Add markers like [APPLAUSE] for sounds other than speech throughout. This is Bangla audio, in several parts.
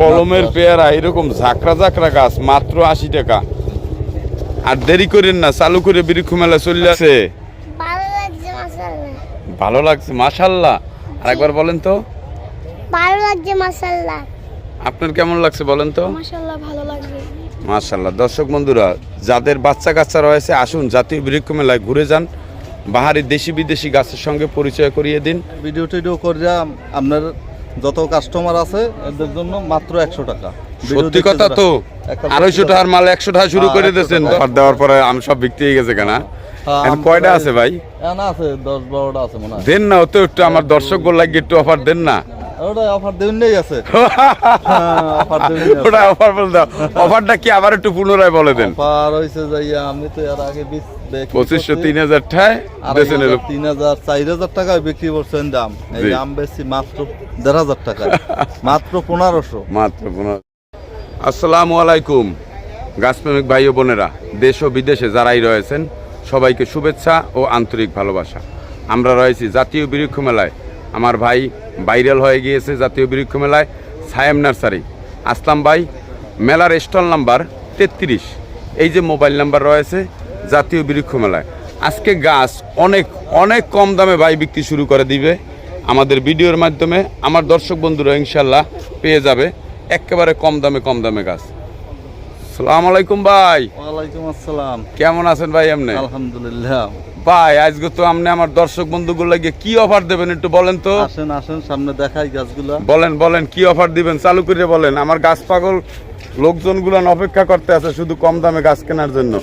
কলমের পেয়ারা এরকম ঝাঁকড়া ঝাঁকড়া গাছ মাত্র আশি টাকা। আর দেরি করেন না চালু করে বৃক্ষ মেলা চলে আছে ভালো লাগছে মাসাল্লাহ আর একবার বলেন তো। ভালো লাগছে মাসাল্লাহ আপনার কেমন লাগছে বলেন তো? মাসাল্লাহ ভালো লাগছে। মাশাল্লাহ দর্শক বন্ধুরা যাদের বাচ্চা কাচ্চা রয়েছে আসুন জাতীয় বৃক্ষ মেলায় ঘুরে যান। বাহারি দেশি বিদেশি গাছের সঙ্গে পরিচয় করিয়ে দিন। ভিডিও টিডিও করে আপনার যত কাস্টমার আছে এদের জন্য মাত্র একশো টাকা। সত্যি কথা তো আড়াইশো টাকার মাল একশো টাকা শুরু হ্যাঁ, করে দিয়েছেন। অফার দেওয়ার পরে আমি সব বিক্রি হয়ে গেছে কেনা। কয়টা আছে ভাই? আছে দশ বারোটা আছে মনে হয়। দেন না তো একটু আমার দর্শক লাগে একটু অফার দেন না। ওটা অফার দেউন নেই আছে [LAUGHS] অফার দেউন ওটা অফার বলে দাও। অফারটা কি আবার একটু পুনরায় বলে দেন? অফার হয়েছে যাইয়া আমি তো এর আগে পঁচিশশো তিন হাজার ঠায় বেছে নিল তিন হাজার চার হাজার টাকায় বিক্রি করছেন দাম। এই দাম বেশি মাত্র দেড় হাজার টাকা মাত্র পনেরোশো। মাত্র পনেরো আসসালামু আলাইকুম গাছপ্রেমিক ভাই ও বোনেরা দেশ ও বিদেশে যারাই রয়েছেন সবাইকে শুভেচ্ছা ও আন্তরিক ভালোবাসা। আমরা রয়েছি জাতীয় বৃক্ষ মেলায় আমার ভাই ভাইরাল হয়ে গিয়েছে জাতীয় বৃক্ষ মেলায় সায়েম নার্সারি। আসলাম ভাই, মেলার স্টল নাম্বার তেত্রিশ। এই যে মোবাইল নাম্বার রয়েছে, জাতীয় বৃক্ষ মেলায় আজকে গাছ অনেক অনেক কম দামে ভাই বিক্রি শুরু করে দিবে। আমাদের ভিডিওর মাধ্যমে আমার দর্শক বন্ধুরা ইনশাল্লাহ পেয়ে যাবে। একেবারে কম দামে কম দামে গাছ। সালাম আলাইকুম ভাই। ওয়ালাইকুম আসসালাম। কেমন আছেন ভাই এমনি আলহামদুলিল্লাহ। ভাই আজকে তো আপনি আমার দর্শক বন্ধুগুলো লাগিয়ে কি অফার দেবেন একটু বলেন তো? আসেন আসেন সামনে দেখাই গাছগুলা। বলেন বলেন কি অফার দিবেন? চালু করে বলেন। আমার গাছ পাগল লোকজনগুলো অপেক্ষা করতে আছে শুধু কম দামে গাছ কেনার জন্য।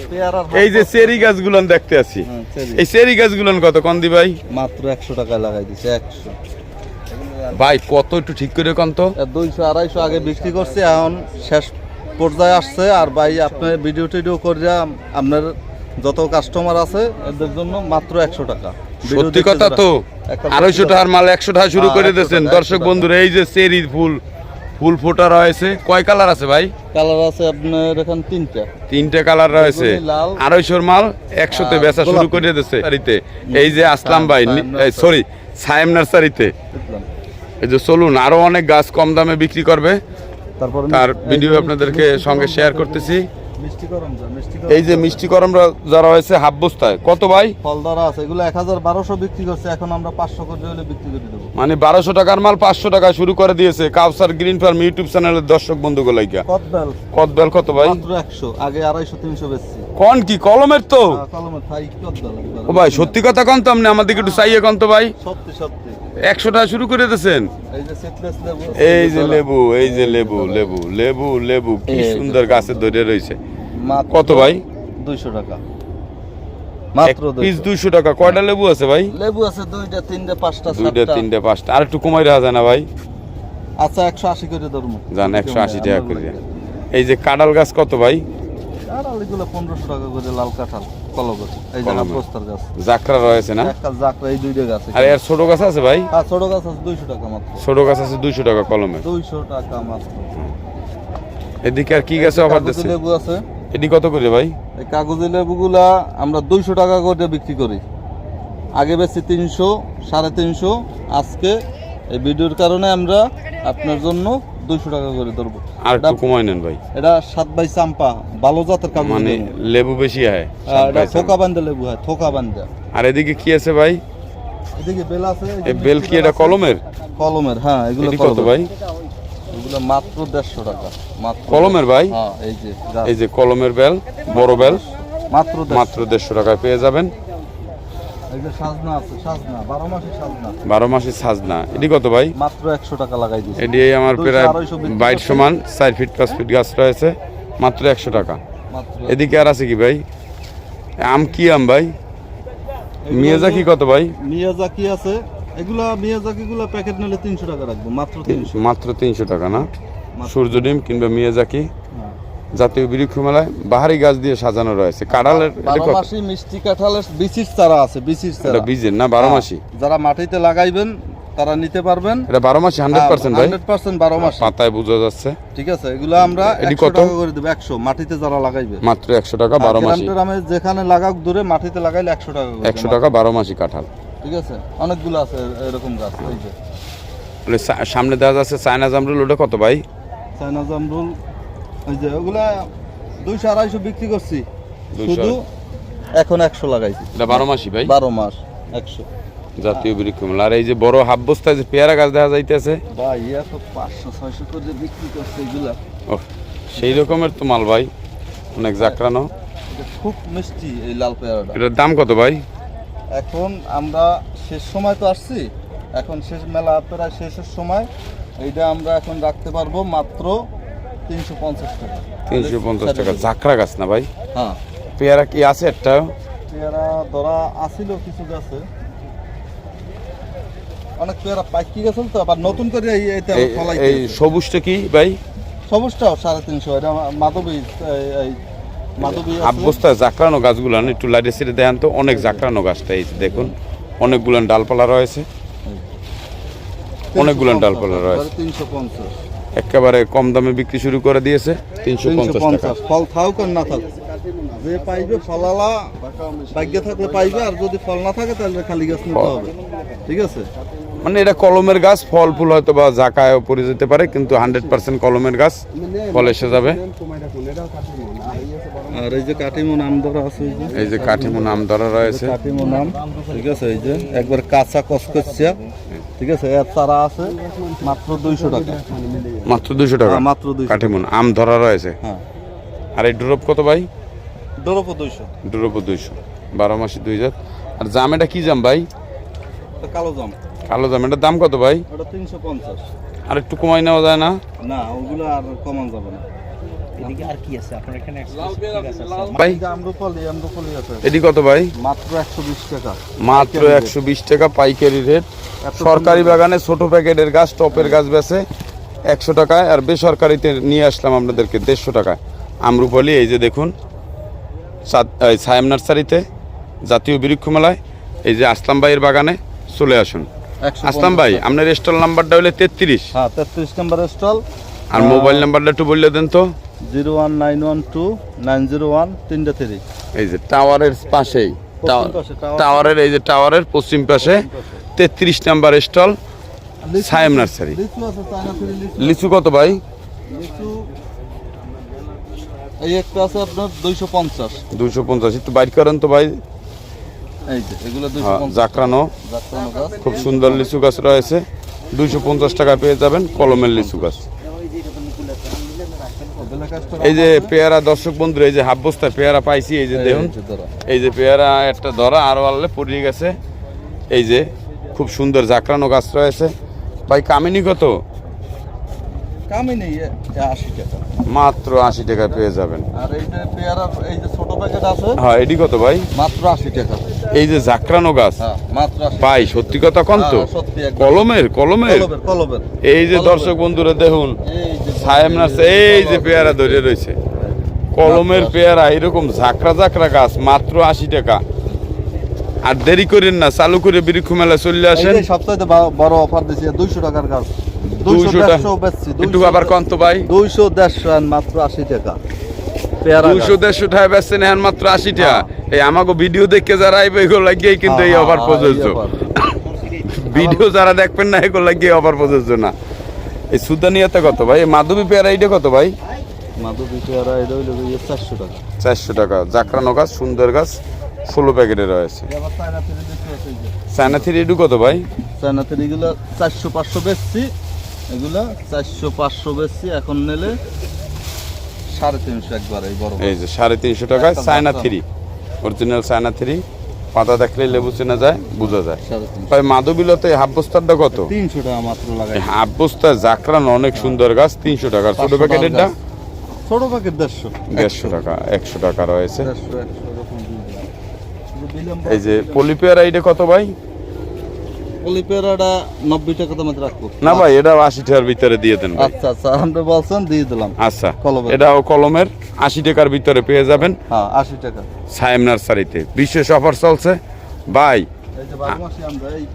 এই যে চেরি গাছগুলো দেখতে আছি। হ্যাঁ, চেরি। এই চেরি গাছগুলো কত? কন্দি ভাই? মাত্র একশো টাকা লাগাই দিছে একশো। ভাই কত একটু ঠিক করে কন তো? দুইশো আড়াইশো আগে বিক্রি করছে এখন শেষ পর্যায়ে আসছে আর ভাই আপনার ভিডিও টিডিও করে আপনার যত কাস্টমার আছে এদের জন্য মাত্র একশো টাকা। সত্যি কথা তো আড়াইশো টাকার মাল একশো টাকা শুরু হ্যাঁ, করে 100 দিয়েছেন। দর্শক 100 টাকা। বন্ধুরা এই যে চেরি ফুল ফুল ফোটা রয়েছে কয় কালার আছে ভাই? কালার আছে আপনার এখানে তিনটা। তিনটে কালার রয়েছে। আড়াইশোর মাল একশোতে বেচা শুরু। করে দিয়েছে এই যে আসলাম ভাই সরি সায়েম নার্সারিতে। এই যে চলুন আরও অনেক গাছ কম দামে বিক্রি করবে। তার ভিডিও আপনাদেরকে সঙ্গে শেয়ার করতেছি। এই যে মিষ্টি করম যারা হয়েছে হাফ বস্তায় কত ভাই? ফল দ্বারা আছে এগুলো এক হাজার বারোশো বিক্রি করছে এখন আমরা পাঁচশো করে হলে বিক্রি করে দেবো। মানে বারোশো টাকার মাল পাঁচশো টাকা শুরু করে দিয়েছে কাউসার গ্রিন ফার্ম ইউটিউব চ্যানেলের দর্শক বন্ধুগুলো লাইকা। কদবেল। কদবেল কত ভাই? একশো আগে আড়াইশো তিনশো বেচছি। কন কি কলমের তো? কলমে থাই ও ভাই সত্যি কথা কন তো আপনি আমাদেরকে একটু চাইয়ে কন তো ভাই। সত্যি সত্যি। একশো টাকা শুরু করে দিয়েছেন? এই যে লেবু এই যে লেবু লেবু। লেবু লেবু লেবু কি সুন্দর গাছে ধরে রয়েছে। কত ভাই? দুইশো টাকা। মাত্র পিস 200 দুইশো টাকা। কয়টা লেবু আছে ভাই? লেবু আছে দুইটা তিনটা পাঁচটা দুইটা তিনটা পাঁচটা। আর একটু কমাই রাখা যায় না ভাই? আচ্ছা একশো আশি করে ধরবো। জান একশো আশি টাকা করে। এই যে কাঁঠাল গাছ কত ভাই? আর আলিগুলো পনেরোশো টাকা করে লাল কাঁঠাল কলগছ এই যে। গাছ। জাকরা রয়েছে না? জাকরা এই দুইটা গাছ। আর এর ছোট গাছ আছে ভাই? আর ছোট গাছ আছে দুইশো টাকা মাত্র। ছোট গাছ আছে দুইশো টাকা কলমে। দুইশো টাকা মাত্র। এদিকে আর কি গাছে অফার দিচ্ছে? লেবু আছে। এটি কত করে ভাই? এই কাগজি লেবুগুলা আমরা দুইশো টাকা করে বিক্রি করি। আগে বেশি তিনশো সাড়ে তিনশো আজকে এই ভিডিওর কারণে আমরা আপনার জন্য দুইশো টাকা করে ধরবো। আর একটু কমাই নেন ভাই। এটা সাত বাই চাম্পা ভালো জাতের কাগজ মানে লেবু। বেশি হয় এটা থোকা বান্ধা লেবু হয় থোকা বান্ধা। আর এদিকে কি আছে ভাই? এদিকে বেল আছে এই বেল কি এটা কলমের? কলমের হ্যাঁ এগুলো কত ভাই? এগুলো মাত্র দেড়শো টাকা। মাত্র কলমের ভাই? হ্যাঁ এই যে এই যে কলমের বেল বড় বেল। মাত্র মাত্র দেড়শো টাকায় পেয়ে যাবেন। বারো মাসের সাজনা। এটি কত ভাই? মাত্র একশো টাকা লাগাই দিয়েছে। এটি আমার প্রায় বাইট সমান চার ফিট পাঁচ ফিট গাছ রয়েছে। মাত্র একশো টাকা। এদিকে আর আছে কি ভাই? আম কি আম ভাই? মিয়াজাকি কত ভাই? মিয়াজাকি আছে? এগুলা মিয়াজাকি গুলা প্যাকেট নিলে তিনশো টাকা রাখব মাত্র তিনশো। মাত্র তিনশো টাকা না? সূর্য ডিম কিংবা মিয়াজাকি হ্যাঁ। জাতীয় বৃক্ষ মেলায় বাহারি গাছ দিয়ে সাজানো রয়েছে। কাঁঠালের এটা বারো কত? মাসি মিষ্টি কাঁঠালের বিচির চারা আছে বিচির চারা। এটা বীজের না বারো মাসি? হ্যাঁ, যারা মাটিতে লাগাইবেন তারা নিতে পারবেন। এটা বারো মাসি হান্ড্রেড পার্সেন্ট হান্ড্রেড পার্সেন্ট বারো মাস। পাতায় বোঝা যাচ্ছে। ঠিক আছে এগুলো আমরা একশো? টাকা করে দেবো একশো। মাটিতে যারা লাগাইবে। মাত্র একশো টাকা বারো মাসি। যেখানে লাগাক দূরে মাটিতে লাগাইলে একশো টাকা একশো টাকা বারো মাসি কাঁঠাল। ঠিক আছে? অনেকগুলো আছে এরকম গাছ এই যে। সা- সামনে দেওয়া যাচ্ছে চায়না জামরুল ওটা কত ভাই? চায়না জামরুল ওই যে ওগুলা দুইশো আড়াইশো বিক্রি করছি। 200 শুধু এখন একশো লাগাইছি। এটা বারো মাসি ভাই? বারো মাস একশো। জাতীয় বৃক্ষ বৃক্ষমেলা। আর এই যে বড় হাফ বস্তায় যে পেয়ারা গাছ দেখা যাইতেছে? ভাই ইয়া তো পাঁচশো ছয়শো করে বিক্রি করছে এগুলা। ও সেই রকমের তো মাল ভাই অনেক জাকরানো খুব মিষ্টি এই লাল পেয়ারাটা। এটার দাম কত ভাই? এখন আমরা শেষ সময় তো আসছি। এখন শেষ মেলা প্রায় শেষের সময়। এইটা আমরা এখন রাখতে পারব মাত্র তিনশো পঞ্চাশ টাকা। তিনশো পঞ্চাশ টাকা। জাকরা গাছ না ভাই? হ্যাঁ। পেয়ারা কি আছে একটা? পেয়ারা ধরা আসিল কিছু গাছে অনেক পেয়ারা পাইকি গেছিল তো আবার নতুন করে এই সবুজটা কি ভাই? সবুজটাও সাড়ে তিনশো। এটা মাধবী এই- আছে। জাকরানো গাছগুলো একটু লাইটে সিটে দেখান তো অনেক জাকরানো গাছটা এই দেখুন অনেকগুলো ডালপালা রয়েছে। অনেকগুলো ডালপালা রয়েছে। একেবারে কম দামে বিক্রি শুরু করে দিয়েছে তিনশো তিনশো পঞ্চাশ টাকা ফল থাকুক আর না থাকুক। যে পাইবে ফলালা ভাগ্যে থাকলে পাইবে আর যদি ফল না থাকে তাহলে খালি গাছ নিতে হবে। ঠিক আছে? মানে এটা কলমের গাছ ফল ফুল হয়তো বা জাকায় পড়ে যেতে পারে কিন্তু হান্ড্রেড পার্সেন্ট কলমের গাছ ফল এসে যাবে আর এই যে কাটিমো নাম ধরা আছে এই যে। কাঠিমো নাম ধরা রয়েছে। কাটিমো নাম ঠিক আছে এই যে একবার কাঁচা কসকসিয়া ঠিক আছে এর চারা আছে মাত্র দুইশো টাকা। মাত্র দুশো টাকা? হ্যাঁ, মাত্র 200 কাঠিমুন আম ধরা রয়েছে? হ্যাঁ। আর এই ড্রপ কত ভাই? ডোরোপো দুইশো। ড্রপ দুইশো। বারো মাসে দুই জাত। আর জাম এটা কি জাম ভাই? কালো জাম। কালো জাম এটার দাম কত ভাই? ওটা তিনশো পঞ্চাশ। আর একটু কমাই নেওয়া যায় না? না ওগুলো আর কমান যাবে না। এদিকে আর কি আছে? আপনার এখানে? ভাই আমরুপালি আমরুপালি আছে। এটি কত ভাই? মাত্র একশো বিশ টাকা। মাত্র একশো বিশ টাকা পাইকারি রেট সরকারি বাগানে ছোট প্যাকেটের গাছ টপের গাছ বেছে একশো টাকায় আর বেসরকারিতে নিয়ে আসলাম আপনাদেরকে দেড়শো টাকায়। আমরুপালি এই যে দেখুন সায়েম নার্সারিতে জাতীয় বৃক্ষ মেলায় এই যে আসলাম ভাইয়ের বাগানে চলে আসুন। আসলাম ভাই আপনার স্টল নাম্বারটা হলে তেত্রিশ। হ্যাঁ তেত্রিশ নম্বর স্টল। আর মোবাইল নাম্বারটা একটু বললে দেন তো। Zero one nine one two nine zero one তিনটে থ্রি এই যে টাওয়ারের পাশেই টাওয়ার- পাশে, টাওয়ার- টাওয়ারের এই যে টাওয়ারের পশ্চিম পাশে তেত্রিশ নাম্বার স্টল সায়েম নার্সারি। লিচু কত ভাই? এই একটা আছে আপনার দুইশো পঞ্চাশ। দুশো পঞ্চাশ একটু বাইর করেন তো ভাই। দুইশো হ্যাঁ, জাকরানো খুব সুন্দর লিচু গাছ রয়েছে। দুইশো পঞ্চাশ টাকা পেয়ে যাবেন কলমের লিচু গাছ। এই যে পেয়ারা দর্শক বন্ধুরা এই যে হাফ বস্তায় পেয়ারা পাইছি এই যে দেখুন। এই যে পেয়ারা একটা ধরা আরও আনলে পড়িয়ে গেছে। এই যে খুব সুন্দর জাকরানো গাছ রয়েছে। ভাই কামিনী কত? আশি টাকা। মাত্র আশি টাকায় পেয়ে যাবেন। আর এই যে পেয়ারার এই যে ছোট প্যাকেট আছে হ্যাঁ এটি কত ভাই? মাত্র আশি টাকা। এই যে জাকরানো গাছ হ্যাঁ ভাই সত্যি কথা কন তো? হ্যাঁ। কলমের কলমের? এই যে দর্শক বন্ধুরা দেখুন এই যে সায়েম নার্স এই যে পেয়ারা ধরে রয়েছে। কলমের পেয়ারা এরকম ঝাঁকড়া ঝাঁকড়া গাছ মাত্র আশি টাকা। আর দেরি করেন না চালু করে বৃক্ষ মেলা চলে আসেন এই যে সপ্তাহে বড় অফার দিছি দুইশো টাকার গাছ। দুইশো টাকা। একটু আবার কন্ত ভাই? দুইশো দেড়শো মাত্র আশি টাকা। দুইশো দেড়শো টাকা বেচছেন এখন মাত্র আশি টাকা এই আমাকে ভিডিও দেখে যারা আইবে এগুলো লাগিয়ে কিন্তু এই অফার প্রযোজ্য। ভিডিও যারা দেখবেন না এগুলো লাগিয়ে অফার প্রযোজ্য না। এই সুদানিয়াতে কত ভাই? এই মাধবী পেয়ারা এইটা কত ভাই? মাধবী পেয়ারা এটা হইল চারশো টাকা। চারশো টাকা। জাকরানো গাছ সুন্দর গাছ ষোলো প্যাকেটে রয়েছে। চায়না থ্রি এডু কত ভাই? চায়না থেকে এগুলো চারশো পাঁচশো বেচছি। এগুলো চারশো পাঁচশো বেচছি এখন নিলে সাড়ে তিনশো একবার এই বড় এই যে সাড়ে তিনশো টাকায় China three. Original China three. পাতা দেখলে লেবু চেনা যায় বোঝা যায়। মাধবীলতে হাফ বস্তারটা কত? তিনশো টাকা মাত্র লাগাই। হাফ বস্তা জাকরানো অনেক সুন্দর গাছ তিনশো টাকা ছোট 500 প্যাকেটেরটা ছোট প্যাকেট দেড়শো। দেড়শো টাকা একশো টাকা রয়েছে। এই যে পলিপেয়ার এইটা কত ভাই? পলি পেয়ারাটা নব্বই টাকা তোমাদের রাখব? না ভাই এটা আশি টাকার ভিতরে দিয়ে দেন আচ্ছা আচ্ছা আপনি বলছেন দিয়ে দিলাম। আচ্ছা কলমের। এটাও কলমের আশি টাকার ভিতরে পেয়ে যাবেন। হ্যাঁ আশি টাকা। সায়েম নার্সারিতে। বিশেষ অফার চলছে। ভাই আমরা এই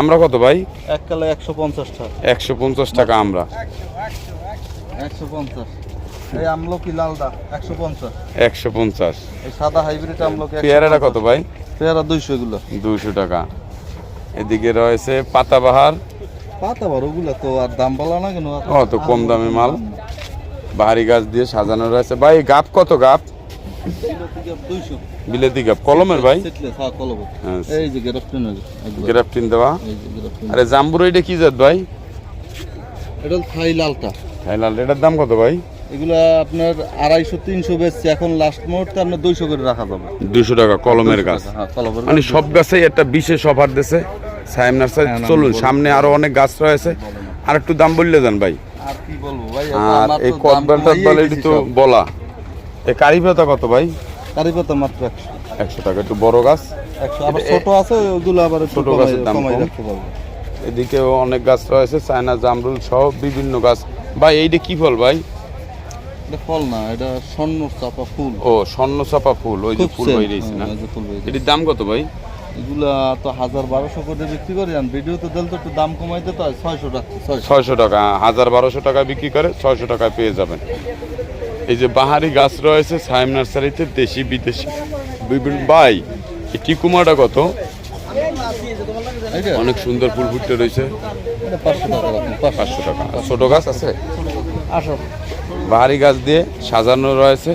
আমরা কত ভাই? এক কালে একশো পঞ্চাশ টাকা একশো পঞ্চাশ টাকা আমরা। একশো পঞ্চাশ। এই আমলকি পঞ্চাশ। একশো পঞ্চাশ। এই সাদা হাইব্রিড আমলকি পেয়ারাটা কত ভাই? পেয়ারা দুইশো এগুলো। দুশো টাকা। এদিকে রয়েছে পাতাবাহার। পাতা বড় ওগুলা তো আর দাম বলা না। কেন ও, তো কম দামি মাল। বাহারি গাছ দিয়ে সাজানো রয়েছে। ভাই গাপ কত গাপ? বিলেতি গাপ। কলমের ভাই? হ্যাঁ। এই যে গ্রাফটিন দেওয়া। আরে জাম্বুর এটা কি জাত ভাই? এটা থাই লালটা। এটার দাম কত ভাই? এগুলা আপনার আড়াইশো তিনশো বেচছে। এখন লাস্ট মুহূর্তে আপনার দুইশো করে রাখা যাবে। দুশো টাকা কলমের গাছ। হ্যাঁ মানে সব গাছেই একটা বিশেষ অফার দিছে। সাইম নার্সারি হ্যাঁ, চলুন সামনে আরও অনেক গাছ রয়েছে। আর একটু দাম বললে যান ভাই। আর কি বলব ভাই আর এই কদবেল টদবেল তো বলা। এই কারি পাতা কত ভাই? কারি পাতা মাত্র একশো। একশো টাকা একটু বড় গাছ। আবার ছোট আছে ওগুলো আবার ছোট গাছের দাম এদিকেও অনেক গাছ রয়েছে চায়না জামরুল সহ বিভিন্ন গাছ। ভাই এইটা কি ফল ভাই? এটা ফল না এটা স্বর্ণ চাপা ফুল। ও স্বর্ণ চাপা ফুল ওই যে ফুল হয়ে রয়েছে না হ্যাঁ, ফুল এটির দাম কত ভাই? এগুলা তো হাজার বারোশো করে বিক্রি করি আর ভিডিওতে দিলে তো একটু দাম কমাইতে তো ছয়শো টাকা ছয়শো টাকা। হাজার বারোশো টাকা বিক্রি করে ছয়শো টাকায় পেয়ে যাবেন। এই যে বাহারি গাছ রয়েছে সাইম নার্সারিতে দেশি বিদেশি। বিভিন্ন ভাই এই টিকুমাটা কত? অনেক সুন্দর ফুল ফুটতে রয়েছে। পাঁচশো টাকা। পাঁচশো টাকা। ছোট গাছ আছে? আসো। বাহারি গাছ দিয়ে সাজানো রয়েছে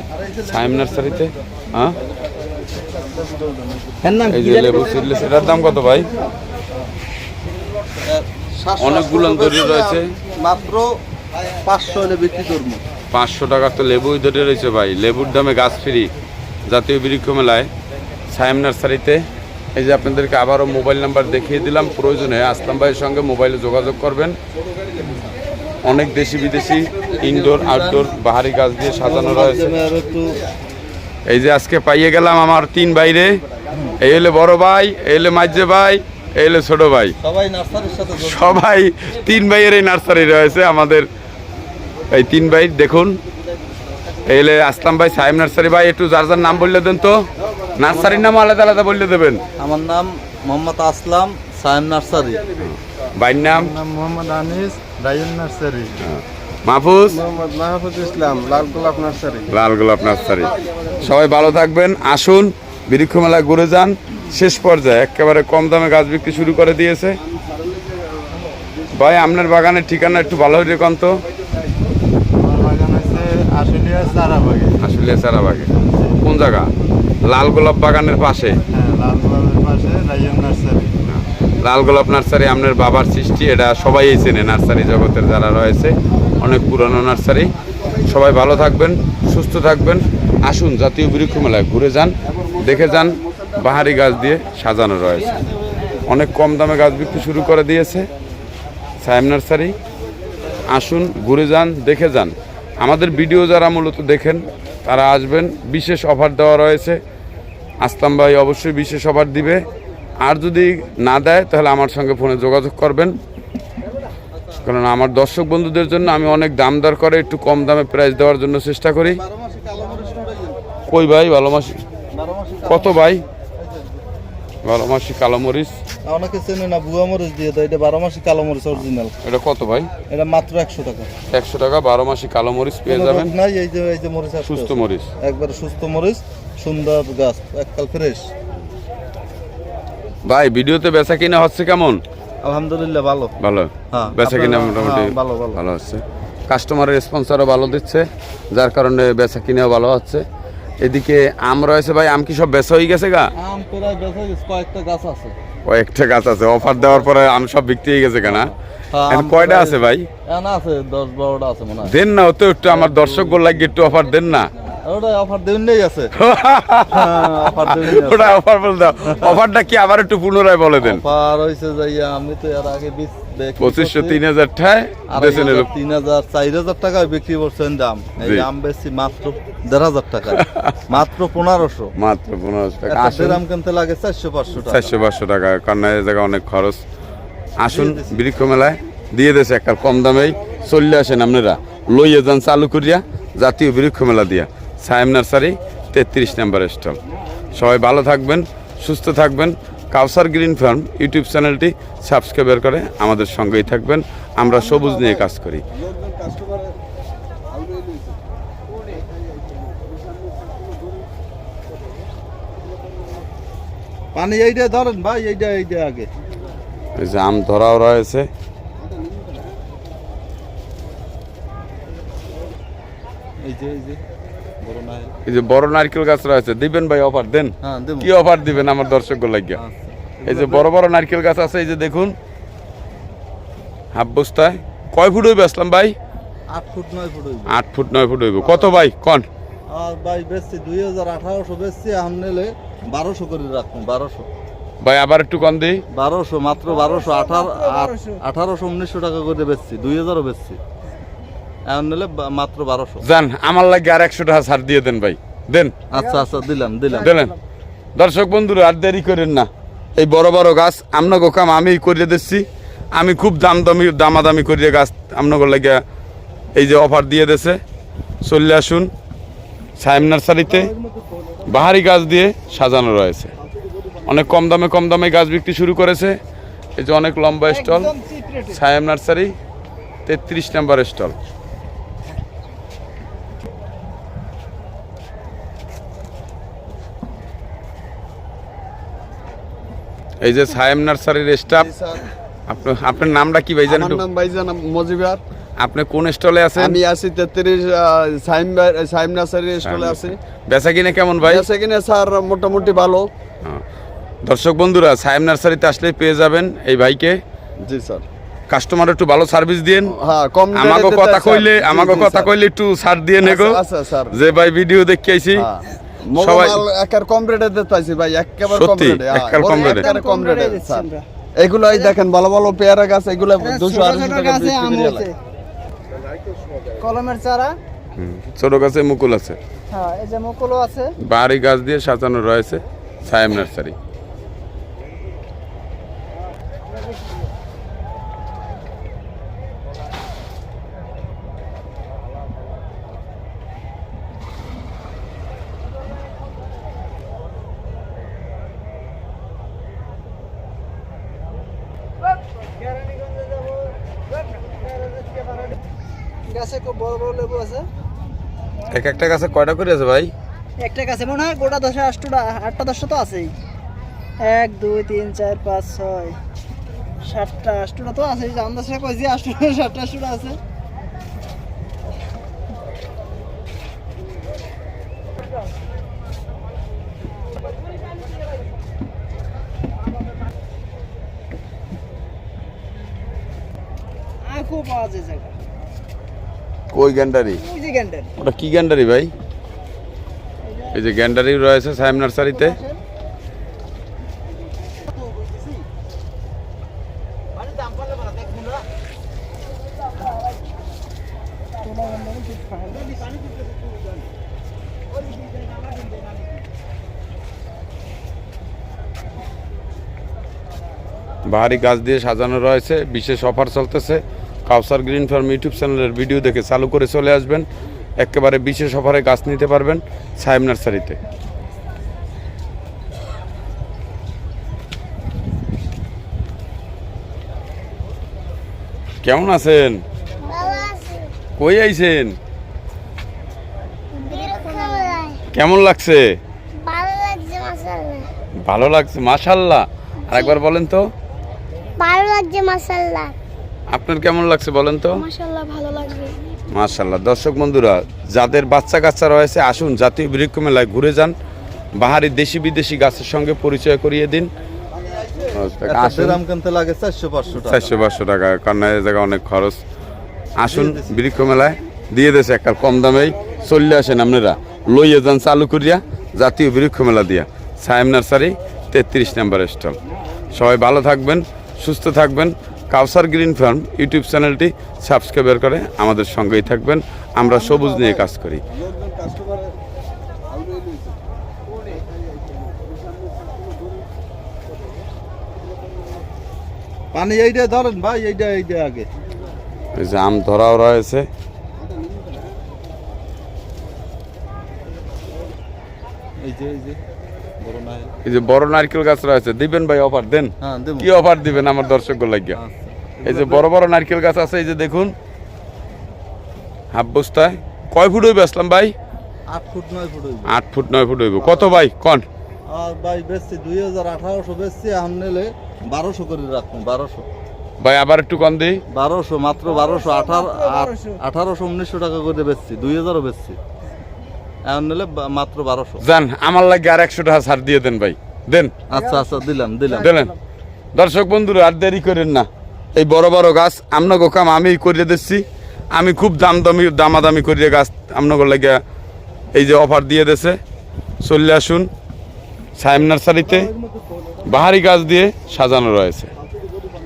সাইম নার্সারিতে হ্যাঁ? এই যে লেবু এটার দাম কত ভাই? অনেকগুলো ধরে রয়েছে। মাত্র পাঁচশো হলে বিক্রি করব। পাঁচশো টাকা তো লেবুই ধরে রয়েছে ভাই। লেবুর দামে গাছ ফ্রি জাতীয় বৃক্ষ মেলায় সাইম নার্সারিতে। এই যে আপনাদেরকে আবারও মোবাইল নাম্বার দেখিয়ে দিলাম প্রয়োজনে। আসলাম ভাইয়ের সঙ্গে মোবাইলে যোগাযোগ করবেন। অনেক দেশি বিদেশি ইনডোর আউটডোর বাহারি গাছ দিয়ে সাজানো রয়েছে। এই যে আজকে পাইয়ে গেলাম আমার তিন বাইরে এই হলে বড় ভাই এই হলে মাঝে ভাই এই হলে ছোট ভাই। সবাই তিন ভাইয়ের এই নার্সারি রয়েছে আমাদের। এই তিন ভাই দেখুন। এলে আসলাম ভাই সাহেব নার্সারি ভাই একটু যার যার নাম বললে দেন তো। নার্সারির নাম আলাদা আলাদা বললে দেবেন। আমার নাম মোহাম্মদ আসলাম সায়েম নার্সারি। ভাইয়ের নাম মোহাম্মদ আনিস রায়ন নার্সারি। মাহফুজ? মোহাম্মদ মাহফুজ ইসলাম লাল গোলাপ নার্সারি। লাল গোলাপ নার্সারি। সবাই ভালো থাকবেন আসুন বৃক্ষ মেলায় ঘুরে যান। শেষ পর্যায়ে একেবারে কম দামে গাছ বিক্রি শুরু করে দিয়েছে। ভাই আপনার বাগানের ঠিকানা একটু ভালো হয়ে কন তো। আমার বাগান আছে আশুলিয়া চারাবাগে। আসলে সারাবাগে কোন জায়গা? লাল গোলাপ বাগানের পাশে হ্যাঁ লাল গোলাপের পাশে রায়ন নার্সারি লাল গোলাপ নার্সারি আপনার বাবার সৃষ্টি, এটা সবাই চেনে নার্সারি জগতের যারা রয়েছে, অনেক পুরনো নার্সারি। সবাই ভালো থাকবেন, সুস্থ থাকবেন, আসুন জাতীয় বৃক্ষ মেলায় ঘুরে যান, দেখে যান, বাহারি গাছ দিয়ে সাজানো রয়েছে। অনেক কম দামে গাছ বিক্রি শুরু করে দিয়েছে সায়েম নার্সারি। আসুন, ঘুরে যান, দেখে যান। আমাদের ভিডিও যারা মূলত দেখেন, তারা আসবেন, বিশেষ অফার দেওয়া রয়েছে। আসলাম ভাই অবশ্যই বিশেষ অফার দিবে। আর যদি না দেয় তাহলে আমার সঙ্গে ফোনে যোগাযোগ করবেন। কারণ আমার দর্শক বন্ধুদের জন্য আমি অনেক দাম দর করে একটু কম দামে প্রাইস দেওয়ার জন্য চেষ্টা করি। কই ভাই? ভালো মাসি। কত ভাই? ভালো মাসি কালো মরিচ। অনেকে চেনে না বুয়া মরিচ দিয়ে দেয়। এটা বারো মাসে কালো মরিচ অরিজিনাল এটা কত ভাই? এটা মাত্র একশো টাকা। একশো টাকা বারো মাসি কালো মরিচ পেয়ে যাবেন। নাই এই যে এই যে মরিচ। সুস্থ মরিচ। একবারে সুস্থ মরিচ সুন্দর গাছ এককাল ফ্রেশ ভাই ভিডিওতে বেচা কিনা হচ্ছে কেমন? আলহামদুলিল্লাহ ভালো। ভালো? হ্যাঁ, বেচা কিনা মোটামুটি হ্যাঁ, ভালো, ভালো। ভালো হচ্ছে। কাস্টমারের রেসপন্সারও ভালো দিচ্ছে যার কারণে বেচা কিনাও ভালো হচ্ছে। এদিকে আম রয়েছে ভাই আম কি সব বেচা হয়ে গেছে গা? আম প্রায় বেঁচে কয়েকটা গাছ আছে। কয়েকটা গাছ আছে অফার দেওয়ার পরে আম সব বিক্রি হয়ে গেছে কেনা হ্যাঁ, কয়টা আছে ভাই? আছে দশ বারোটা আছে মনে হয়। দেন না তো একটু আমার দর্শক লাগিয়ে একটু অফার দেন না। ওটা অফার দেউন নেই আছে অফার দেউন ওটা অফার বলে দাও। অফারটা কি আবার একটু পুনরায় বলে দেন। অফার হয়েছে যাইয়া আমি তো এর আগে বিশ বিক্রি পঁচিশশো তিন হাজার ঠায় বেছে নিল তিন হাজার চার হাজার টাকায় বিক্রি করছেন দাম। এই। বেশি মাত্র দেড় হাজার টাকা মাত্র পনেরোশো। মাত্র পনেরোশো টাকা। কিনতে লাগে চারশো পাঁচশো টাকা। চারশো পাঁচশো টাকা কারণ এই অনেক খরচ। আসুন বৃক্ষ মেলায় দিয়ে দেছে একটা কম দামেই। চলে আসেন আপনারা। লইয়ে যান চালু করিয়া জাতীয় বৃক্ষ মেলা দিয়া। সায়েম নার্সারি তেত্রিশ নম্বর স্টল। সবাই ভালো থাকবেন সুস্থ থাকবেন। কাউসার গ্রিন ফার্ম ইউটিউব চ্যানেলটি সাবস্ক্রাইবার করে আমাদের সঙ্গেই থাকবেন। আমরা সবুজ নিয়ে কাজ করি। পানি এইটা ধরেন ভাই এইটা এইটা আগে। এই যে আম ধরাও রয়েছে। এই যে এই যে। এই যে বড় নারকেল গাছ রয়েছে দিবেন ভাই অফার দেন। হ্যাঁ কি অফার দিবেন আমার দর্শক লাগিয়া? আচ্ছা এই যে বড় বড় নারকেল গাছ আছে এই যে দেখুন। হাফ বস্তায় কয় ফুট হইবে আসলাম ভাই? আট ফুট নয় ফুট হইবে। আট ফুট নয় ফুট হইব। কত ভাই? কন? ভাই বেচছি দুই হাজার আঠারোশো বেচছি এখন নিলে বারোশো করে রাখুন বারোশো। ভাই আবার একটু কম দিই। বারোশো মাত্র বারোশো আঠারো আঠারোশো উনিশশো টাকা করে বেচছি দুই হাজারও বেচছি। এখন নিলে মাত্র বারোশো। যান আমার লাগে আর একশো টাকা ছাড় দিয়ে দেন ভাই। দেন। আচ্ছা আচ্ছা দিলাম দিলাম। দিলেন। দর্শক বন্ধুরা আর দেরি করেন না। এই বড় বড় গাছ আপনাকে কাম আমি করিয়ে দিচ্ছি। আমি খুব দাম দামি দামাদামি করিয়ে গাছ আপনাকে লাগে এই যে অফার দিয়ে দেছে চলে আসুন সাইম নার্সারিতে। বাহারি গাছ দিয়ে সাজানো রয়েছে। অনেক কম দামে কম দামে গাছ বিক্রি শুরু করেছে। এই যে অনেক লম্বা স্টল সায়াম নার্সারি তেত্রিশ নাম্বার স্টল এই যে সায়েম নার্সারির স্টাফ আপনার আপনার নামটা কি ভাই জানেন আমার নাম ভাইজান মজিবার। আপনি কোন স্টলে আছেন? আমি আছি তেত্রিশ সাইম সাইম নার্সারির স্টলে আছি। বেচা কিনে কেমন ভাই? সেখানে স্যার মোটামুটি ভালো। দর্শক বন্ধুরা সায়েম নার্সারিতে আসলে পেয়ে যাবেন এই ভাইকে। জি স্যার। কাস্টমার একটু ভালো সার্ভিস দিন হ্যাঁ আমাকে কথা কইলে আমাকে কথা কইলে একটু ছাড় দিয়ে নেগো। আচ্ছা, আচ্ছা স্যার। যে ভাই ভিডিও দেখে আইছি। হ্যাঁ। সবাই একের কম রেটে দিতেছি ভাই একেবারে কম সত্যি? রেটে হ্যাঁ, একেবারে কম রেটে? একেবারে কম রেটে স্যার এগুলো দেখেন ভালো ভালো পেয়ারা গাছ এগুলো দুশো আড়াইশো টাকা বিক্রি করে যায়। কলমের চারা। হুম, ছোট গাছে মুকুল আছে। হ্যাঁ এই যে মুকুলও আছে। বাড়ি গাছ দিয়ে সাজানো রয়েছে সায়েম নার্সারি গাছে খুব বড় বড় লেবু আছে এক একটা গাছে কয়টা করে আছে ভাই? একটা গাছে মনে হয় গোটা দশে আটটা আটটা দশটা তো আছেই। এক, দুই, তিন, চার, পাঁচ, ছয়, সাতটা, আটটা তো আছে আন্দাজটা কইছি আটটা, সাতটা, আটটা আছে। আখও পাওয়া যায় জায়গা। কই গ্যান্ডারি? ওটা কি গ্যান্ডারি ভাই? এই যে গ্যান্ডারি রয়েছে সায়েম নার্সারিতে। বাহারি গাছ দিয়ে সাজানো রয়েছে বিশেষ অফার চলতেছে। কাউসার গ্রিন ফার্ম ইউটিউব চ্যানেলের ভিডিও দেখে চালু করে চলে আসবেন। একেবারে বিশেষ অফারে গাছ নিতে পারবেন সাহেব নার্সারিতে। কেমন আছেন? কই আইছেন? কেমন লাগছে? ভালো লাগছে মাশাল্লাহ আরেকবার বলেন তো। ভালো লাগছে মাসাল্লাহ আপনার কেমন লাগছে বলেন তো? মাসাল্লাহ ভালো লাগছে মাশাল্লাহ দর্শক বন্ধুরা যাদের বাচ্চা কাচ্চা রয়েছে আসুন জাতীয় বৃক্ষ মেলায় ঘুরে যান। বাহারি দেশি বিদেশি গাছের সঙ্গে পরিচয় করিয়ে দিন। লাগে চারশো পাঁচশো টাকা চারশো পাঁচশো টাকা। কারণ এই জায়গা অনেক খরচ। আসুন বৃক্ষ মেলায় দিয়ে দেছে একটা কম দামেই। চলে আসেন আপনারা। লইয়ে যান চালু করিয়া জাতীয় বৃক্ষ মেলা দিয়া। সায়েম নার্সারি তেত্রিশ নাম্বার স্টল। সবাই ভালো থাকবেন সুস্থ থাকবেন। কাউসার গ্রিন ফার্ম ইউটিউব চ্যানেলটি সাবস্ক্রাইবার করে আমাদের সঙ্গেই থাকবেন। আমরা সবুজ নিয়ে কাজ করি। পানি এইটা ধরেন ভাই এইটা এইটা আগে। এই যে আম ধরাও রয়েছে। এই যে এই যে। এই যে বড় নারকেল গাছ রয়েছে দিবেন ভাই অফার দেন। হ্যাঁ কি অফার দিবেন আমার দর্শক লাগিয়া? আচ্ছা। এই যে বড় বড় নারকেল গাছ আছে এই যে দেখুন। হাফ বস্তায় কয় ফুট হইবে আসলাম ভাই? আট ফুট নয় ফুট হইবে। আট ফুট নয় ফুট হইব। কত ভাই কন? ভাই বেচছি দুই হাজার আঠারোশো বেচছি এখন নিলে বারোশো করে রাখুন বারোশো। ভাই আবার একটু কম দিই। বারোশো মাত্র বারোশো আঠারো মাত্র 1200 আঠারোশো উনিশশো টাকা করে বেচছি দুই হাজারও বেচছি। এখন নিলে মাত্র বারোশো। যান আমার লাগে আর একশো টাকা ছাড় দিয়ে দেন ভাই। দেন। আচ্ছা আচ্ছা দিলাম দিলাম। দিলেন। দর্শক বন্ধুরা আর দেরি করেন না। এই বড় বড় গাছ আমনগো কাম আমি করিয়ে দিচ্ছি। আমি খুব দাম দামি দামাদামি করিয়ে গাছ আমনগর লাগিয়া এই যে অফার দিয়ে দেছে চলে আসুন সাইম নার্সারিতে। বাহারি গাছ দিয়ে সাজানো রয়েছে।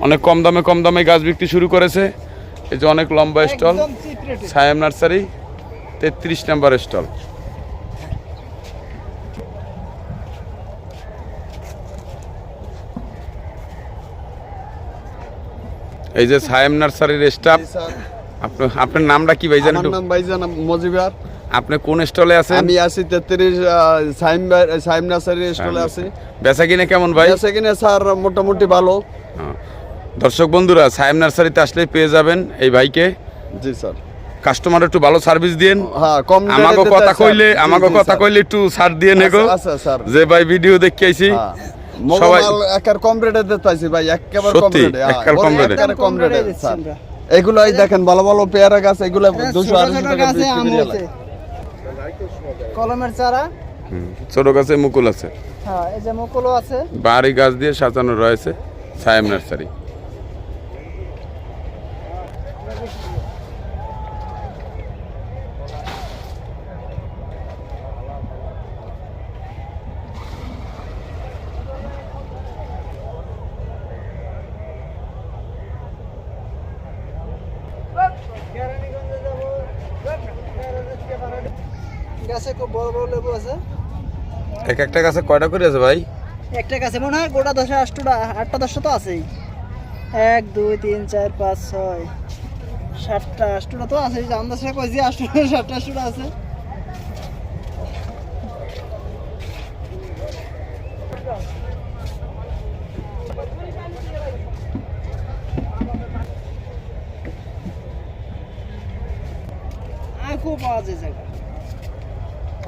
অনেক কম দামে কম দামে গাছ বিক্রি শুরু করেছে। এই যে অনেক লম্বা স্টল। সায়েম নার্সারি তেত্রিশ নাম্বার স্টল এই যে সায়েম নার্সারির স্টাফ আপনার আপনার নামটা কি ভাই জানেন আমার নাম ভাইজান মজিবার আপনি কোন স্টলে আছেন? আমি আছি তেত্রিশ সাইম সাইম নার্সারির স্টলে আছি। বেচা কিনে কেমন ভাই? সেখানে স্যার মোটামুটি ভালো। হ্যাঁ। দর্শক বন্ধুরা সায়েম নার্সারিতে আসলে পেয়ে যাবেন এই ভাইকে। জি স্যার। কাস্টমার একটু ভালো সার্ভিস দিন হ্যাঁ আমাকে কথা কইলে আমাকে কথা কইলে একটু ছাড় দিয়ে নেগো। আচ্ছা, আচ্ছা স্যার। যে ভাই ভিডিও দেখে আইছি। হ্যাঁ। সবাই মগমাল কম রেটে দিতেছি ভাই একেবারে কম রেটে হ্যাঁ, কম রেটে? একেবারে কম কম রেটে রেটে স্যার এগুলাই দেখেন ভালো ভালো পেয়ারা গাছ এগুলো ছোট টাকা গাছে বিক্রি আম করে হয়েছে। কলমের চারা? ছোট গাছে মুকুল আছে। হ্যাঁ এই যে মুকুলও আছে। বাড়ি গাছ দিয়ে সাজানো রয়েছে সায়েম নার্সারি গাছে খুব বড় বড় লেবু আছে এক একটা গাছে কয়টা করে আছে ভাই? একটা গাছে মনে হয় গোটা দশে আটটা আটটা দশটা তো আছেই। এক দুই তিন চার পাঁচ ছয় সাতটা আটটা তো আছে আন্দাজে কইছি আটটা সাতটা আটটা আছে।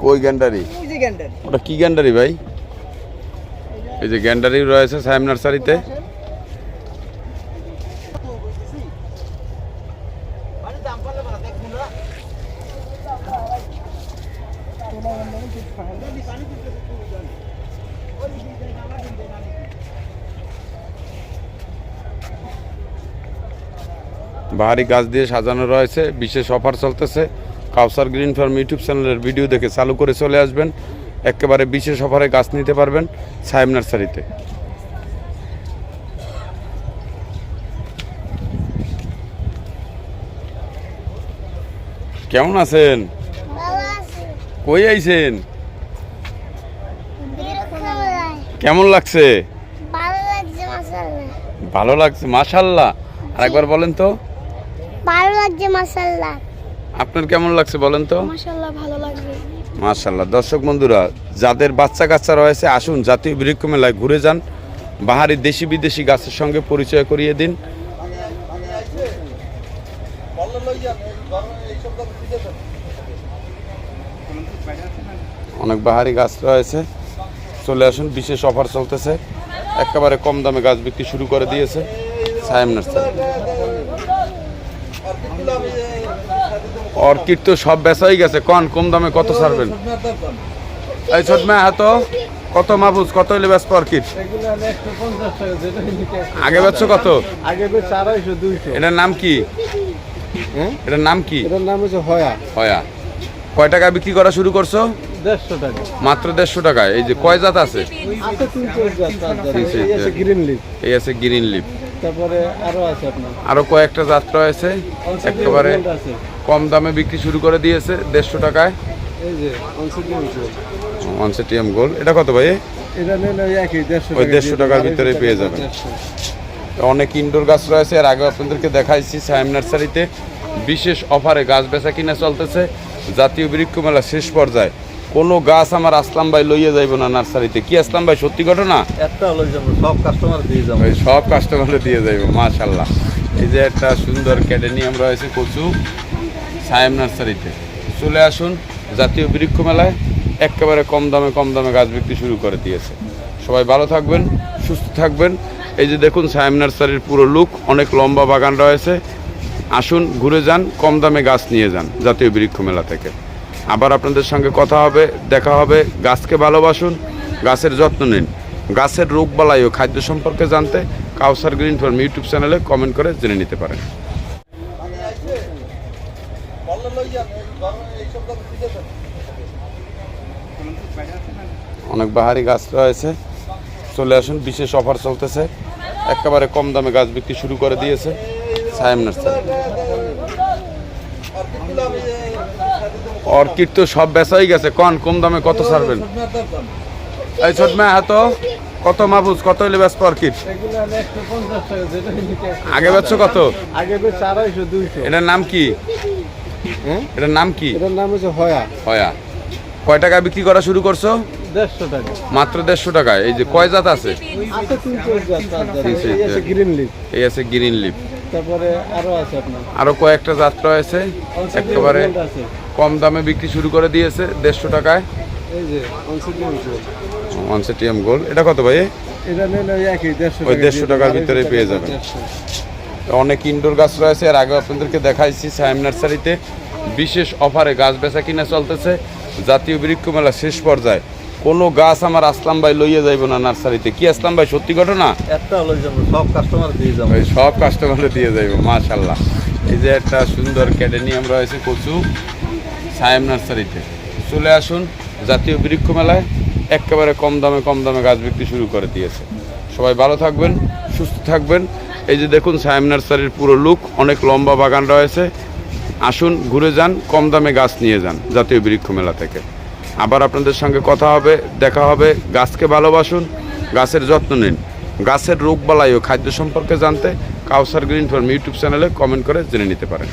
কই গ্যান্ডারি যে গ্যান্ডেল ওটা কি গ্যান্ডারি ভাই? এই যে গ্যান্ডারি রয়েছে সায়েম নার্সারিতে। বাহারি গাছ দিয়ে সাজানো রয়েছে, বিশেষ অফার চলতেছে। কাউসার গ্রিন ফার্ম ইউটিউব চ্যানেলের ভিডিও দেখে চালু করে চলে আসবেন। একেবারে বিশেষ অফারে গাছ নিতে পারবেন সাহেব নার্সারিতে। কেমন আছেন? কই আইছেন? কেমন লাগছে? ভালো লাগছে মাসাল্লাহ আরেকবার বলেন তো। ভালো লাগছে মাসাল্লাহ আপনার কেমন লাগছে বলেন তো? মাসাল্লাহ ভালো লাগছে। মাশাল্লাহ দর্শক বন্ধুরা যাদের বাচ্চা কাচ্চা রয়েছে আসুন জাতীয় বৃক্ষ মেলায় ঘুরে যান। বাহারি দেশি বিদেশি গাছের সঙ্গে পরিচয় করিয়ে দিন। অনেক বাহারি গাছ রয়েছে। চলে আসুন বিশেষ অফার চলতেছে। একেবারে কম দামে গাছ বিক্রি শুরু করে দিয়েছে। সায়েম নার্সারি। অর্কিড তো সব বেচাই গেছে। কন কম দামে কত ছাড়বেন? এই ছোট মেয়ে হাত কত মাহবুজ কত হইলে বেচবো অর্কিড? আগে বেচছো কত? আগে আড়াইশো দুইশো এটার নাম কি? এটার নাম কি? এটার নাম হচ্ছে হয়া। হয়া। কয় টাকা বিক্রি করা শুরু করছ? দেড়শো টাকা। মাত্র দেড়শো টাকা। এই যে কয় জাত আছে? গ্রিন লিপ এই আছে গ্রিন লিপ তারপরে আরও আছে আপনার। আরও কয়েকটা জাত রয়েছে। একেবারে কম দামে বিক্রি শুরু করে দিয়েছে দেড়শো টাকায়। এই যে অনসিডিয়াম ওয়ান সিটিএম গোল এটা কত ভাই? ওই দেড়শো টাকার ভিতরে পেয়ে যাবেন। অনেক ইনডোর গাছ রয়েছে এর আগে আপনাদেরকে দেখাইছি সাইম নার্সারিতে বিশেষ অফারে গাছ বেচা কিনা চলতেছে। জাতীয় বৃক্ষ মেলা শেষ পর্যায়ে। কোনো গাছ আমার আসলাম ভাই লইয়ে যাইব না নার্সারিতে। কি আসলাম ভাই সত্যি ঘটনা? যাব সব কাস্টমার দিয়ে যাব। সব কাস্টমারে দিয়ে যাইব মাশাল্লাহ এই যে একটা সুন্দর ক্যাডেনিয়াম রয়েছে কচু। সায়েম নার্সারিতে। চলে আসুন, জাতীয় বৃক্ষ মেলায় একেবারে কম দামে কম দামে গাছ বিক্রি শুরু করে দিয়েছে। সবাই ভালো থাকবেন, সুস্থ থাকবেন। এই যে দেখুন সায়েম নার্সারির পুরো লুক অনেক লম্বা বাগান রয়েছে। আসুন, ঘুরে যান, কম দামে গাছ নিয়ে যান জাতীয় বৃক্ষ মেলা থেকে। আবার আপনাদের সঙ্গে কথা হবে, দেখা হবে। গাছকে ভালোবাসুন, গাছের যত্ন নিন। গাছের রোগবালাই ও খাদ্য সম্পর্কে জানতে কাউসার গ্রিন ফার্ম ইউটিউব চ্যানেলে কমেন্ট করে জেনে নিতে পারেন। অনেক বাহারি গাছ রয়েছে। চলে আসুন বিশেষ অফার চলতেছে। একেবারে কম দামে গাছ বিক্রি শুরু করে দিয়েছে। সায়েম নার্সারি। অর্কিড তো সব বেচাই গেছে। কন কম দামে কত ছাড়বেন? এই ছোট মেয়ে হাত কত মাবুজ কত অর্কিড? হলো যেটা নিতে আগে বেচছো কত আগে এটার নাম কি? এটার নাম কি? এটার নাম হচ্ছে হয়া। হয়া। কয় টাকা বিক্রি করা শুরু করছ? দেড়শো টাকা। মাত্র দেড়শো টাকায়। এই যে কয় জাত আছে? এই আছে গ্রিন লিফ এই আছে গ্রিন লিপ তারপরে আরও আছে আপনার। আরও কয়েকটা জাত রয়েছে। একেবারে কম দামে বিক্রি শুরু করে দিয়েছে দেড়শো টাকায়। এই যে গোল্ড এটা কত ভাই? এটা ওই দেড়শো ওই টাকা 150 দিয়ে টাকার ভিতরে পেয়ে টাকা যাবেন। অনেক ইনডোর গাছ রয়েছে। আর আগে আপনাদেরকে দেখাইছি সায়েম নার্সারিতে বিশেষ অফারে গাছ বেচা কিনা চলতেছে। জাতীয় বৃক্ষ মেলা শেষ পর্যায়ে। কোনো গাছ আমার আসলাম ভাই লইয়ে যাইব না নার্সারিতে। কি আসলাম ভাই? সত্যি ঘটনা? সব কাস্টমার দিয়ে যাব। সব কাস্টমারে দিয়ে যাইব মাশাল্লাহ এই যে একটা সুন্দর ক্যাডেনিয়াম রয়েছে কচু সায়েম নার্সারিতে। চলে আসুন জাতীয় বৃক্ষ মেলায় একেবারে কম দামে কম দামে গাছ বিক্রি শুরু করে দিয়েছে। সবাই ভালো থাকবেন সুস্থ থাকবেন। এই যে দেখুন সায়েম নার্সারির পুরো লুক অনেক লম্বা বাগান রয়েছে। আসুন, ঘুরে যান, কম দামে গাছ নিয়ে যান জাতীয় বৃক্ষ মেলা থেকে। আবার আপনাদের সঙ্গে কথা হবে, দেখা হবে। গাছকে ভালোবাসুন, গাছের যত্ন নিন। গাছের রোগবালাই ও খাদ্য সম্পর্কে জানতে কাউসার গ্রিন ফার্ম ইউটিউব চ্যানেলে কমেন্ট করে জেনে নিতে পারেন।